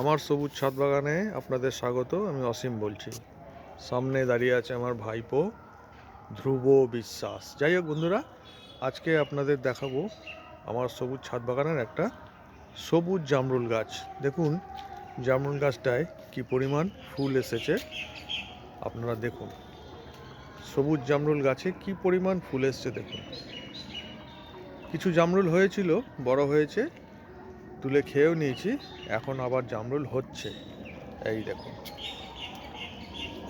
আমার সবুজ ছাদ বাগানে আপনাদের স্বাগত, আমি অসীম বলছি। সামনে দাঁড়িয়ে আছে আমার ভাইপো, ধ্রুব বিশ্বাস। যাই হোক বন্ধুরা, আজকে আপনাদের দেখাবো আমার সবুজ ছাদ বাগানের একটা সবুজ জামরুল গাছ। দেখুন, জামরুল গাছটায় কি পরিমাণ ফুল এসেছে, আপনারা দেখুন। সবুজ জামরুল গাছে কি পরিমাণ ফুল এসছে দেখুন। কিছু জামরুল হয়েছিল, বড় হয়েছে তুলে খেয়েও নিয়েছি, এখন আবার জামরুল হচ্ছে। এই দেখুন।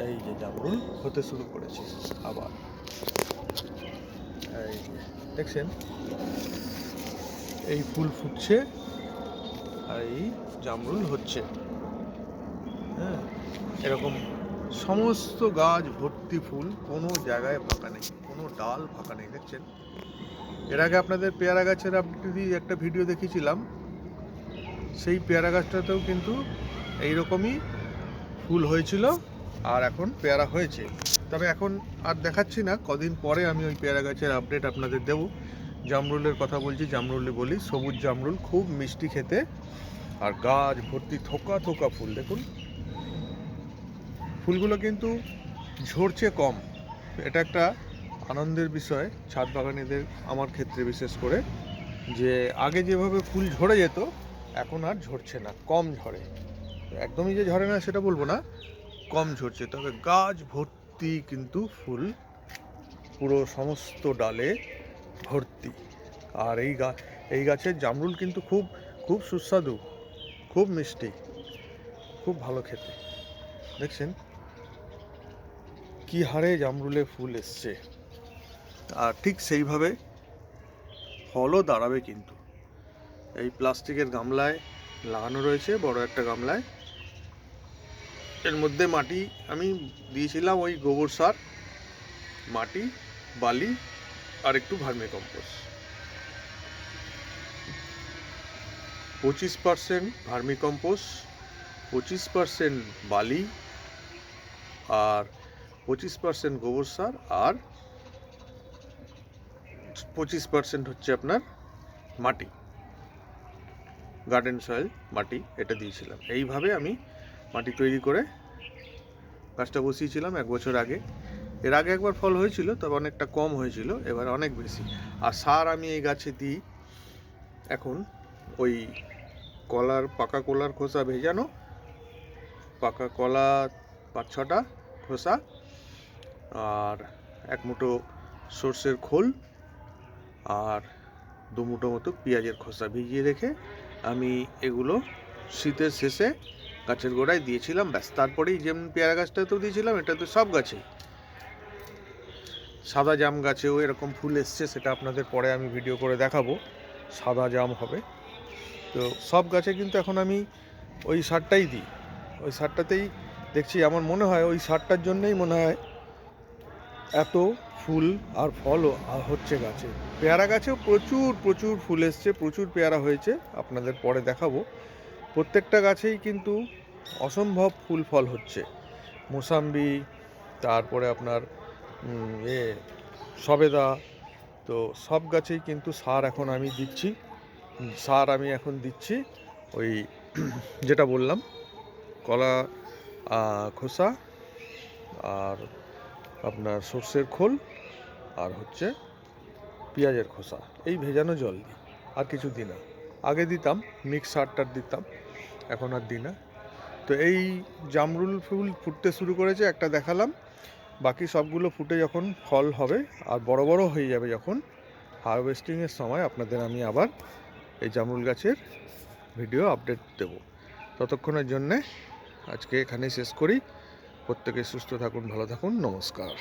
এই যে জামরুল হতে শুরু করেছে আবার। এই দেখছেন? এই ফুল ফুটছে, আর এই জামরুল হচ্ছে। হ্যাঁ এরকম সমস্ত গাছ ভর্তি ফুল কোনো জায়গায় ফাঁকা নেই, কোনো ডাল ফাঁকা নেই, দেখছেন? এর আগে আপনাদের পেয়ারা গাছের আপনি একটা ভিডিও দেখিয়েছিলাম। সেই পেয়ারা গাছটাতেও কিন্তু এইরকমই ফুল হয়েছিল আর এখন পেয়ারা হয়েছে। তবে এখন আর দেখাচ্ছি না, কদিন পরে আমি ওই পেয়ারা গাছের আপডেট আপনাদের দেব। জামরুলের কথা বলছি জামরুলে বলি, সবুজ জামরুল, খুব মিষ্টি খেতে। আর গাছ ভর্তি থোকা থোকা ফুল, দেখুন। ফুলগুলো কিন্তু ঝরছে কম। এটা একটা আনন্দের বিষয়, ছাদ বাগানীদের, আমার ক্ষেত্রে বিশেষ করে, যে আগে যেভাবে ফুল ঝরে যেত এখন আর ঝরছে না, কম ঝরে। একদমই যে ঝরে না সেটা বলব না, কম ঝরছে। তবে গাছ ভর্তি কিন্তু ফুল, পুরো সমস্ত ডালে ভর্তি। আর এই গা, এই গাছের জামরুল কিন্তু খুব খুব সুস্বাদু, খুব মিষ্টি, খুব ভালো খেতে। দেখছেন? কি হারে জামরুলে ফুল এসছে। আর ঠিক সেইভাবে ফলও দাঁড়াবে কিন্তু। প্লাস্টিকের গামলায় লাগানো রয়েছে, বড় একটা গামলায়। এর মধ্যে মাটি আমি দিয়েছিলাম ওই গোবর সার, মাটি, বালি আর একটু ভার্মি কম্পোস্ট। পঁচিশ পার্সেন্ট ভার্মি কম্পোস্ট, পঁচিশ পার্সেন্ট বালি আর পঁচিশ পার্সেন্ট গোবর সার আর পঁচিশ পার্সেন্ট হচ্ছে আপনার মাটি। গার্ডেন সয়েল মাটি, এটা দিয়েছিলাম। এইভাবে আমি মাটি তৈরি করে গাছটা বসিয়েছিলাম এক বছর আগে। এর আগে একবার ফল হয়েছিল, তবে অনেকটা কম হয়েছিল, এবার অনেক বেশি। আর সার আমি এই গাছে দিই, এখন ওই কলার, পাকা কলার খোসা ভেজানো পাকা কলা পাঁচ ছটা খোসা আর এক মুঠো সর্ষের খোল আর দু মুঠো মতো পেঁয়াজের খোসা ভিজিয়ে রেখে আমি এগুলো শীতের শেষে গাছের গোড়ায় দিয়েছিলাম, ব্যাস। তারপরেই যেমন পেয়ারা গাছটাতেও দিয়েছিলাম, এটা তো সব গাছে সাদা জাম গাছেও এরকম ফুল এসছে, সেটা আপনাদের পরে আমি ভিডিও করে দেখাবো। সাদা জাম হবে। তো সব গাছে কিন্তু এখন আমি ওই সারটাই দিই। ওই সারটাতেই দেখছি, আমার মনে হয় ওই সারটার জন্যই মনে হয় এত ফুল আর ফলও হচ্ছে গাছে। পেয়ারা গাছেও প্রচুর প্রচুর ফুল এসছে, প্রচুর পেয়ারা হয়েছে। আপনাদের পরে দেখাবো। প্রত্যেকটা গাছেই কিন্তু অসম্ভব ফুল ফল হচ্ছে। মোসাম্বি, তারপরে আপনার এ, সবেদা, তো সব গাছেই কিন্তু সার এখন আমি দিচ্ছি। সার আমি এখন দিচ্ছি ওই যেটা বললাম, কলা খোসা আর আপনার সর্ষের খোল আর হচ্ছে পেঁয়াজের খোসা। এই ভেজানো জল দিই আর কিছু দিই না। আগে দিতাম মিক্স সারটার দিতাম, এখন আর দিই না। তো এই জামরুল ফুল ফুটতে শুরু করেছে, একটা দেখালাম। বাকি সবগুলো ফুটে যখন ফল হবে, আর বড় বড় হয়ে যাবে যখন হারভেস্টিংয়ের সময় আপনাদের আমি আবার এই জামরুল গাছের ভিডিও আপডেট দেব। ততক্ষণের জন্যে আজকে এখানেই শেষ করি। প্রত্যেকে সুস্থ থাকুন ভালো থাকুন নমস্কার।